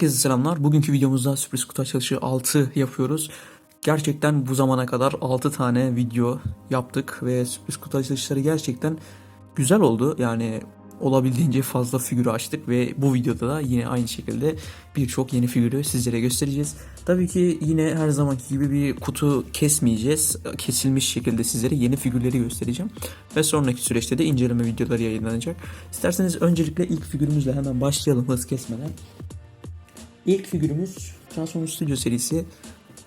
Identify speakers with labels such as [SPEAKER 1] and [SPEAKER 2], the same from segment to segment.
[SPEAKER 1] Herkese selamlar. Bugünkü videomuzda sürpriz kutu açılışı 6 yapıyoruz. Gerçekten bu zamana kadar 6 tane video yaptık ve sürpriz kutu açılışları gerçekten güzel oldu. Yani olabildiğince fazla figürü açtık ve bu videoda da yine aynı şekilde birçok yeni figürü sizlere göstereceğiz. Tabii ki yine her zamanki gibi bir kutu kesmeyeceğiz. Kesilmiş şekilde sizlere yeni figürleri göstereceğim. Ve sonraki süreçte de inceleme videoları yayınlanacak. İsterseniz öncelikle ilk figürümüzle hemen başlayalım hız kesmeden. İlk figürümüz Transformers Studio serisi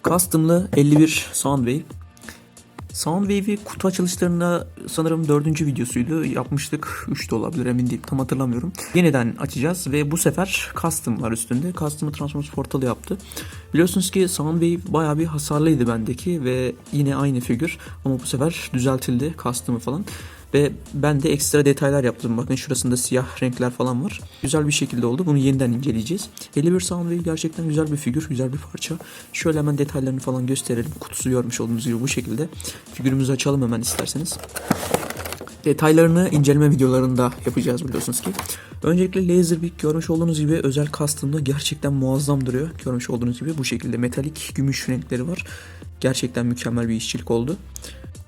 [SPEAKER 1] Custom'lı 51 Soundwave. Soundwave'i kutu açılışlarında sanırım dördüncü videosuydu. Yapmıştık. 3 de olabilir emin değilim. Tam hatırlamıyorum. Yeniden açacağız ve bu sefer Custom var üstünde. Custom'ı Transformers Portal'ı yaptı. Biliyorsunuz ki Soundwave bayağı bir hasarlıydı bendeki ve yine aynı figür. Ama bu sefer düzeltildi Custom'ı falan. Ve ben de ekstra detaylar yaptım. Bakın şurasında siyah renkler falan var. Güzel bir şekilde oldu. Bunu yeniden inceleyeceğiz. 51 Soundwave gerçekten güzel bir figür, güzel bir parça. Şöyle hemen detaylarını falan gösterelim. Kutusu görmüş olduğunuz gibi bu şekilde. Figürümüzü açalım hemen isterseniz. Detaylarını inceleme videolarında yapacağız biliyorsunuz ki. Öncelikle Laserbeak görmüş olduğunuz gibi özel kastımda gerçekten muazzam duruyor. Görmüş olduğunuz gibi bu şekilde metalik gümüş renkleri var. Gerçekten mükemmel bir işçilik oldu.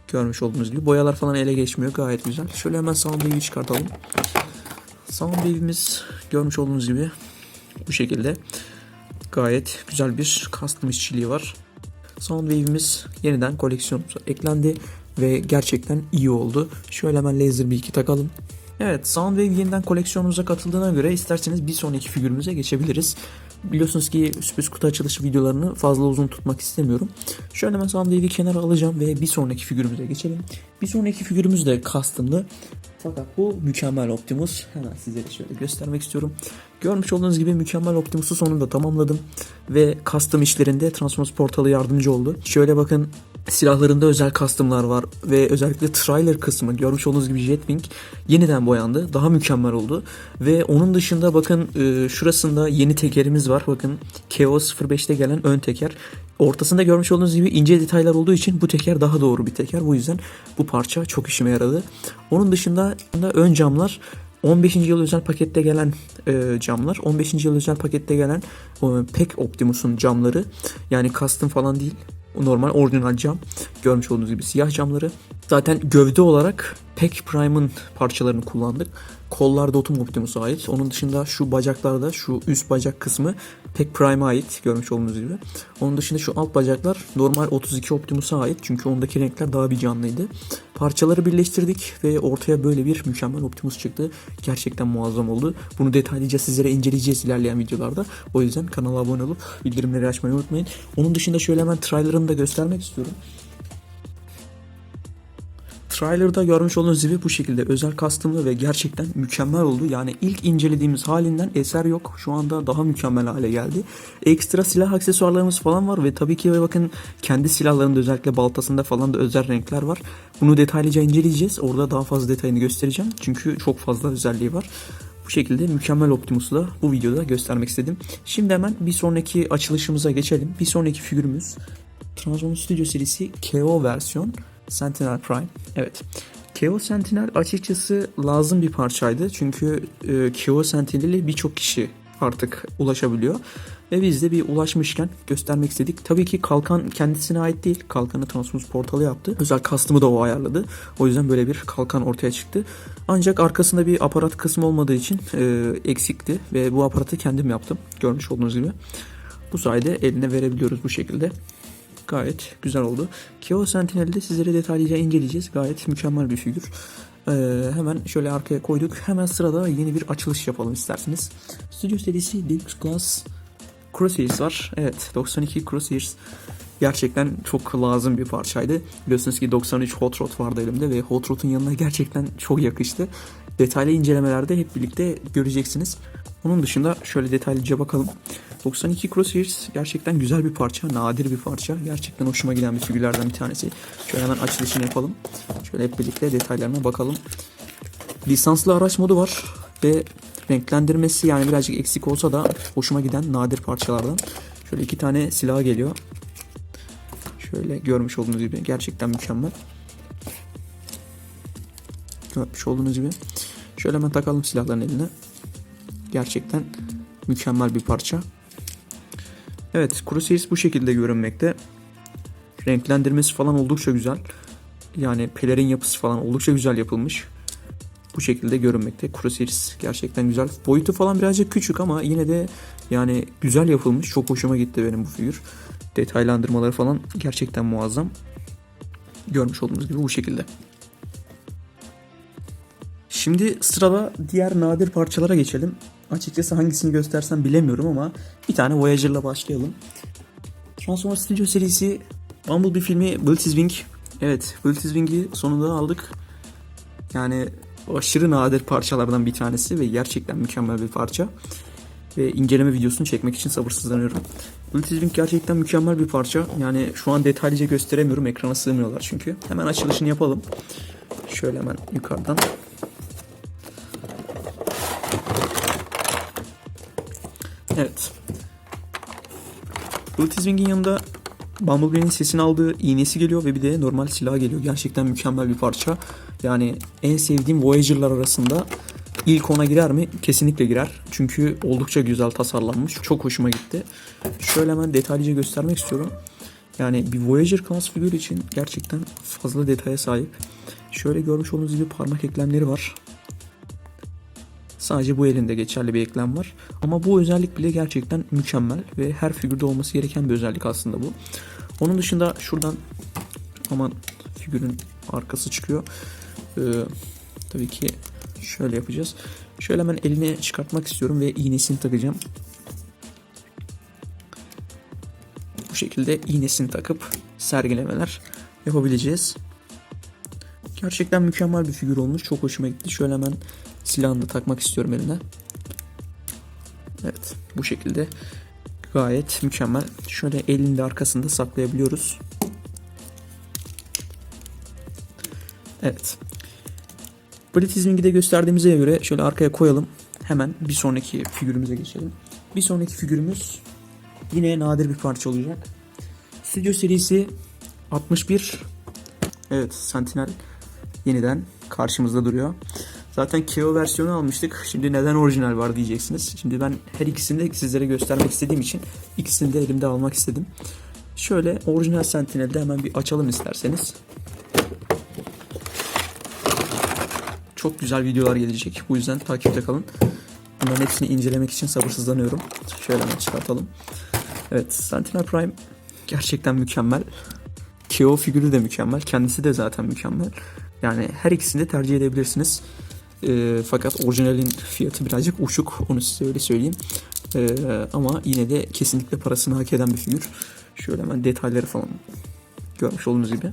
[SPEAKER 1] Görmüş olduğunuz gibi boyalar falan ele geçmiyor gayet güzel. Şöyle hemen Soundwave'i çıkartalım. Soundwave'imiz görmüş olduğunuz gibi bu şekilde gayet güzel bir custom işçiliği var. Soundwave'imiz yeniden koleksiyonumuza eklendi ve gerçekten iyi oldu. Şöyle hemen Laser bir iki takalım. Evet Soundwave yeniden koleksiyonumuza katıldığına göre isterseniz bir sonraki figürümüze geçebiliriz. Biliyorsunuz ki sürpriz kutu açılışı videolarını fazla uzun tutmak istemiyorum. Şöyle hemen Soundwave'i kenara alacağım ve bir sonraki figürümüze geçelim. Bir sonraki figürümüz de custom'lı. Fakat bu mükemmel Optimus. Hemen sizlere şöyle göstermek istiyorum. Görmüş olduğunuz gibi mükemmel Optimus'u sonunda tamamladım. Ve custom işlerinde Transformers portalı yardımcı oldu. Şöyle bakın silahlarında özel custom'lar var ve özellikle trailer kısmı görmüş olduğunuz gibi Jetwing yeniden boyandı. Daha mükemmel oldu. Ve onun dışında bakın e, şurasında yeni tekerimiz var. Bakın KO 05'te gelen ön teker. Ortasında görmüş olduğunuz gibi ince detaylar olduğu için bu teker daha doğru bir teker. Bu yüzden bu parça çok işime yaradı. Onun dışında ön camlar 15. yıl özel pakette gelen e, camlar, 15. yıl özel pakette gelen e, Pek Optimus'un camları yani custom falan değil normal orijinal cam. Görmüş olduğunuz gibi siyah camları. Zaten gövde olarak Pack Prime'ın parçalarını kullandık. Kollar da Otum Optimus'a ait. Onun dışında şu bacaklarda şu üst bacak kısmı Pack Prime'a ait görmüş olduğunuz gibi. Onun dışında şu alt bacaklar normal 32 Optimus'a ait. Çünkü ondaki renkler daha bir canlıydı. Parçaları birleştirdik ve ortaya böyle bir mükemmel Optimus çıktı. Gerçekten muazzam oldu. Bunu detaylıca sizlere inceleyeceğiz ilerleyen videolarda. O yüzden kanala abone olup bildirimleri açmayı unutmayın. Onun dışında şöyle hemen trailerını da göstermek istiyorum. Trailer'da görmüş olduğunuz gibi bu şekilde özel kastımlı ve gerçekten mükemmel oldu. Yani ilk incelediğimiz halinden eser yok. Şu anda daha mükemmel hale geldi. Ekstra silah aksesuarlarımız falan var ve tabii ki bakın kendi silahlarında özellikle baltasında falan da özel renkler var. Bunu detaylıca inceleyeceğiz. Orada daha fazla detayını göstereceğim. Çünkü çok fazla özelliği var. Bu şekilde mükemmel Optimus'u da bu videoda göstermek istedim. Şimdi hemen bir sonraki açılışımıza geçelim. Bir sonraki figürümüz Transformers Studio serisi KO versiyon. Sentinel Prime. Evet. KO Sentinel açıkçası lazım bir parçaydı. Çünkü e, KO Sentinel'e birçok kişi artık ulaşabiliyor. Ve biz de bir ulaşmışken göstermek istedik. Tabii ki kalkan kendisine ait değil. Kalkanı Transformers portalı yaptı. Özel kastımı da o ayarladı. O yüzden böyle bir kalkan ortaya çıktı. Ancak arkasında bir aparat kısmı olmadığı için e, eksikti. Ve bu aparatı kendim yaptım. Görmüş olduğunuz gibi. Bu sayede eline verebiliyoruz bu şekilde. Gayet güzel oldu. Keo Sentinel'de sizlere detaylıca inceleyeceğiz. Gayet mükemmel bir figür. Ee, hemen şöyle arkaya koyduk. Hemen sırada yeni bir açılış yapalım isterseniz. Studio serisi Deluxe Glass Crosshairs var. Evet 92 Crosshairs gerçekten çok lazım bir parçaydı. Biliyorsunuz ki 93 Hot Rod vardı elimde ve Hot Rod'un yanına gerçekten çok yakıştı. Detaylı incelemelerde hep birlikte göreceksiniz. Onun dışında şöyle detaylıca bakalım. 92 Crosshairs gerçekten güzel bir parça, nadir bir parça. Gerçekten hoşuma giden bir figürlerden bir tanesi. Şöyle hemen açılışını yapalım. Şöyle hep birlikte detaylarına bakalım. Lisanslı araç modu var ve renklendirmesi yani birazcık eksik olsa da hoşuma giden nadir parçalardan. Şöyle iki tane silah geliyor. Şöyle görmüş olduğunuz gibi gerçekten mükemmel. Görmüş olduğunuz gibi. Şöyle hemen takalım silahların eline. Gerçekten mükemmel bir parça. Evet Crusaders bu şekilde görünmekte. Renklendirmesi falan oldukça güzel. Yani pelerin yapısı falan oldukça güzel yapılmış. Bu şekilde görünmekte. Crusaders gerçekten güzel. Boyutu falan birazcık küçük ama yine de yani güzel yapılmış. Çok hoşuma gitti benim bu figür. Detaylandırmaları falan gerçekten muazzam. Görmüş olduğunuz gibi bu şekilde. Şimdi sırada diğer nadir parçalara geçelim. Açıkçası hangisini göstersem bilemiyorum ama bir tane Voyager'la başlayalım. Transformers Studio serisi Bumblebee filmi Blitzwing. Evet Blitzwing'i sonunda aldık. Yani aşırı nadir parçalardan bir tanesi ve gerçekten mükemmel bir parça. Ve inceleme videosunu çekmek için sabırsızlanıyorum. Blitzwing gerçekten mükemmel bir parça. Yani şu an detaylıca gösteremiyorum. Ekrana sığmıyorlar çünkü. Hemen açılışını yapalım. Şöyle hemen yukarıdan. Evet. Blitzwing'in yanında Bumblebee'nin sesini aldığı iğnesi geliyor ve bir de normal silah geliyor. Gerçekten mükemmel bir parça. Yani en sevdiğim Voyager'lar arasında ilk ona girer mi? Kesinlikle girer. Çünkü oldukça güzel tasarlanmış. Çok hoşuma gitti. Şöyle hemen detaylıca göstermek istiyorum. Yani bir Voyager class figür için gerçekten fazla detaya sahip. Şöyle görmüş olduğunuz gibi parmak eklemleri var. Sadece bu elinde geçerli bir eklem var. Ama bu özellik bile gerçekten mükemmel ve her figürde olması gereken bir özellik aslında bu. Onun dışında şuradan aman figürün arkası çıkıyor. Ee, tabii ki şöyle yapacağız. Şöyle hemen elini çıkartmak istiyorum ve iğnesini takacağım. Bu şekilde iğnesini takıp sergilemeler yapabileceğiz. Gerçekten mükemmel bir figür olmuş. Çok hoşuma gitti. Şöyle hemen silahını da takmak istiyorum eline. Evet bu şekilde gayet mükemmel. Şöyle elinde arkasında saklayabiliyoruz. Evet. Blitzwing'i de gösterdiğimize göre şöyle arkaya koyalım. Hemen bir sonraki figürümüze geçelim. Bir sonraki figürümüz yine nadir bir parça olacak. Studio serisi 61 Evet Sentinel yeniden karşımızda duruyor. Zaten KO versiyonu almıştık. Şimdi neden orijinal var diyeceksiniz. Şimdi ben her ikisini de sizlere göstermek istediğim için ikisini de elimde almak istedim. Şöyle orijinal Sentinel'de hemen bir açalım isterseniz. Çok güzel videolar gelecek. Bu yüzden takipte kalın. Bunların hepsini incelemek için sabırsızlanıyorum. Şöyle hemen çıkartalım. Evet Sentinel Prime gerçekten mükemmel. KO figürü de mükemmel. Kendisi de zaten mükemmel. Yani her ikisini de tercih edebilirsiniz. E, fakat orijinalin fiyatı birazcık uçuk. Onu size öyle söyleyeyim. E, ama yine de kesinlikle parasını hak eden bir figür. Şöyle hemen detayları falan görmüş olduğunuz gibi.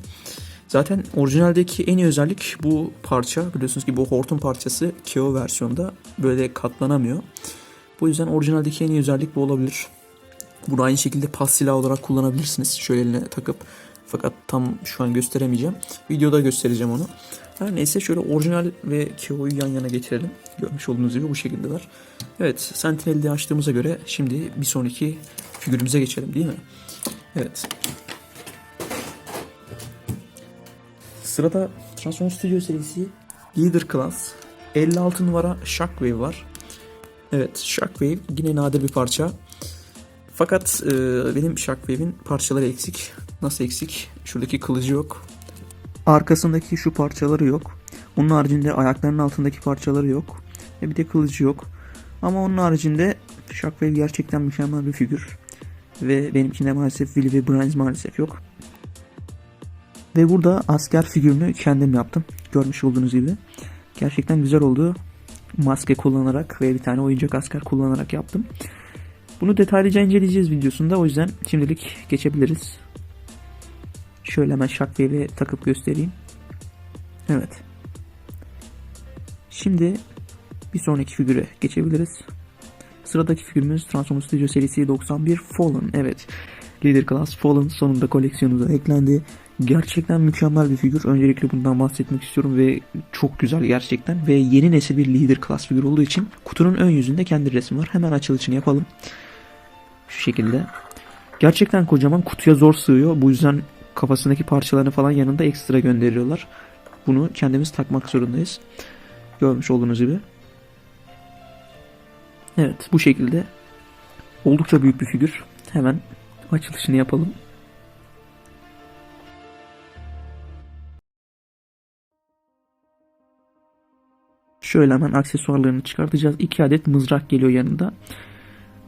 [SPEAKER 1] Zaten orijinaldeki en iyi özellik bu parça. Biliyorsunuz ki bu hortum parçası KO versiyonda böyle katlanamıyor. Bu yüzden orijinaldeki en iyi özellik bu olabilir. Bunu aynı şekilde pas silahı olarak kullanabilirsiniz. Şöyle eline takıp fakat tam şu an gösteremeyeceğim. Videoda göstereceğim onu. Her neyse şöyle orijinal ve KO'yu yan yana getirelim. Görmüş olduğunuz gibi bu şekildeler. Evet Sentinel'i açtığımıza göre şimdi bir sonraki figürümüze geçelim değil mi? Evet. Sırada Transformers Studio serisi Leader Class 56 numara Shockwave var. Evet Shockwave yine nadir bir parça. Fakat e, benim Shockwave'in parçaları eksik. Nasıl eksik? Şuradaki kılıcı yok. Arkasındaki şu parçaları yok. Onun haricinde ayaklarının altındaki parçaları yok. Ve bir de kılıcı yok. Ama onun haricinde Shockwave gerçekten mükemmel bir figür. Ve benimkinde maalesef Willy ve Brian maalesef yok. Ve burada asker figürünü kendim yaptım. Görmüş olduğunuz gibi. Gerçekten güzel oldu. Maske kullanarak ve bir tane oyuncak asker kullanarak yaptım. Bunu detaylıca inceleyeceğiz videosunda. O yüzden şimdilik geçebiliriz. Şöyle hemen Shockwave'e takıp göstereyim. Evet. Şimdi bir sonraki figüre geçebiliriz. Sıradaki figürümüz Transformers Studio serisi 91 Fallen. Evet. Leader Class Fallen sonunda koleksiyonumuza eklendi. Gerçekten mükemmel bir figür. Öncelikle bundan bahsetmek istiyorum ve çok güzel gerçekten. Ve yeni nesil bir Leader Class figür olduğu için kutunun ön yüzünde kendi resmi var. Hemen açılışını yapalım. Şu şekilde. Gerçekten kocaman kutuya zor sığıyor. Bu yüzden kafasındaki parçalarını falan yanında ekstra gönderiyorlar. Bunu kendimiz takmak zorundayız. Görmüş olduğunuz gibi. Evet bu şekilde. Oldukça büyük bir figür. Hemen açılışını yapalım. Şöyle hemen aksesuarlarını çıkartacağız. 2 adet mızrak geliyor yanında.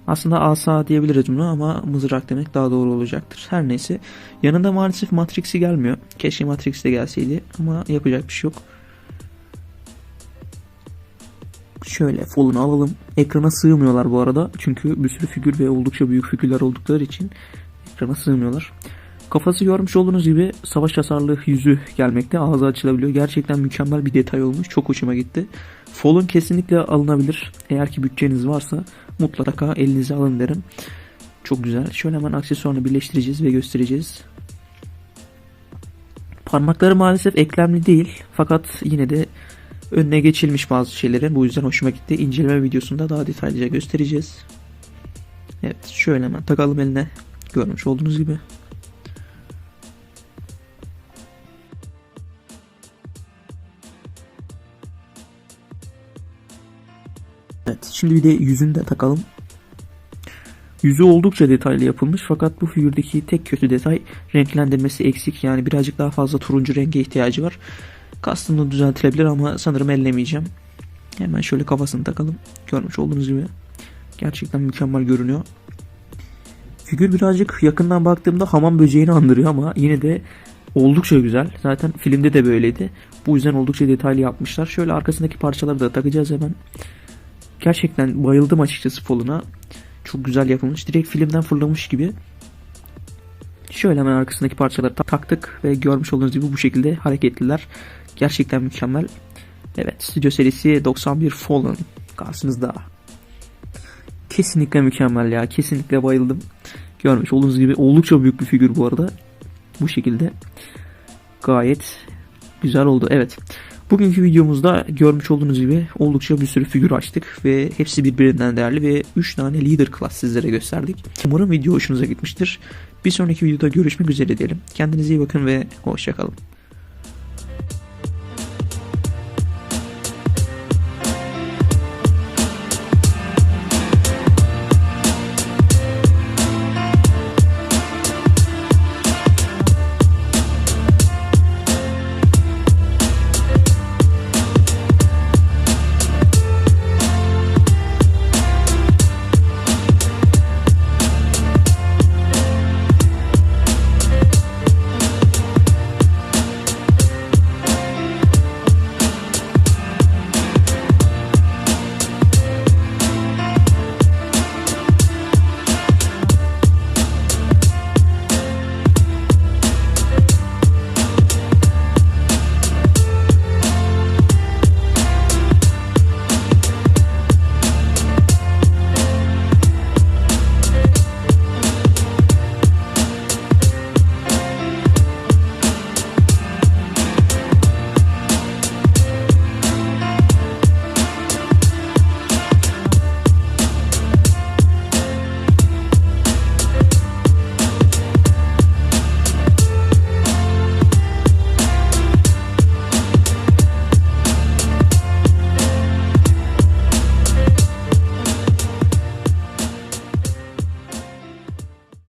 [SPEAKER 1] Aslında asa diyebiliriz bunu ama mızrak demek daha doğru olacaktır. Her neyse. Yanında maalesef Matrix'i gelmiyor. Keşke Matrix de gelseydi ama yapacak bir şey yok. Şöyle Fall'unu alalım. Ekrana sığmıyorlar bu arada. Çünkü bir sürü figür ve oldukça büyük figürler oldukları için ekrana sığmıyorlar. Kafası görmüş olduğunuz gibi savaş hasarlı yüzü gelmekte. Ağzı açılabiliyor. Gerçekten mükemmel bir detay olmuş. Çok hoşuma gitti. Fall'un kesinlikle alınabilir. Eğer ki bütçeniz varsa mutlaka elinize alın derim. Çok güzel. Şöyle hemen aksesuarını birleştireceğiz ve göstereceğiz. Parmakları maalesef eklemli değil. Fakat yine de önüne geçilmiş bazı şeylerin. Bu yüzden hoşuma gitti. İnceleme videosunda daha detaylıca göstereceğiz. Evet şöyle hemen takalım eline. Görmüş olduğunuz gibi. Evet şimdi bir de yüzünü de takalım. Yüzü oldukça detaylı yapılmış fakat bu figürdeki tek kötü detay renklendirmesi eksik. Yani birazcık daha fazla turuncu renge ihtiyacı var. Kastımda düzeltilebilir ama sanırım ellemeyeceğim. Hemen şöyle kafasını takalım. Görmüş olduğunuz gibi. Gerçekten mükemmel görünüyor. Figür birazcık yakından baktığımda hamam böceğini andırıyor ama yine de oldukça güzel. Zaten filmde de böyleydi. Bu yüzden oldukça detaylı yapmışlar. Şöyle arkasındaki parçaları da takacağız hemen. Gerçekten bayıldım açıkçası Fall'una. Çok güzel yapılmış. Direkt filmden fırlamış gibi. Şöyle hemen arkasındaki parçaları ta- taktık ve görmüş olduğunuz gibi bu şekilde hareketliler. Gerçekten mükemmel. Evet, Stüdyo serisi 91 Fallen karşınızda. Kesinlikle mükemmel ya. Kesinlikle bayıldım. Görmüş olduğunuz gibi oldukça büyük bir figür bu arada. Bu şekilde gayet güzel oldu. Evet. Bugünkü videomuzda görmüş olduğunuz gibi oldukça bir sürü figür açtık ve hepsi birbirinden değerli ve 3 tane leader class sizlere gösterdik. Umarım video hoşunuza gitmiştir. Bir sonraki videoda görüşmek üzere diyelim. Kendinize iyi bakın ve hoşçakalın.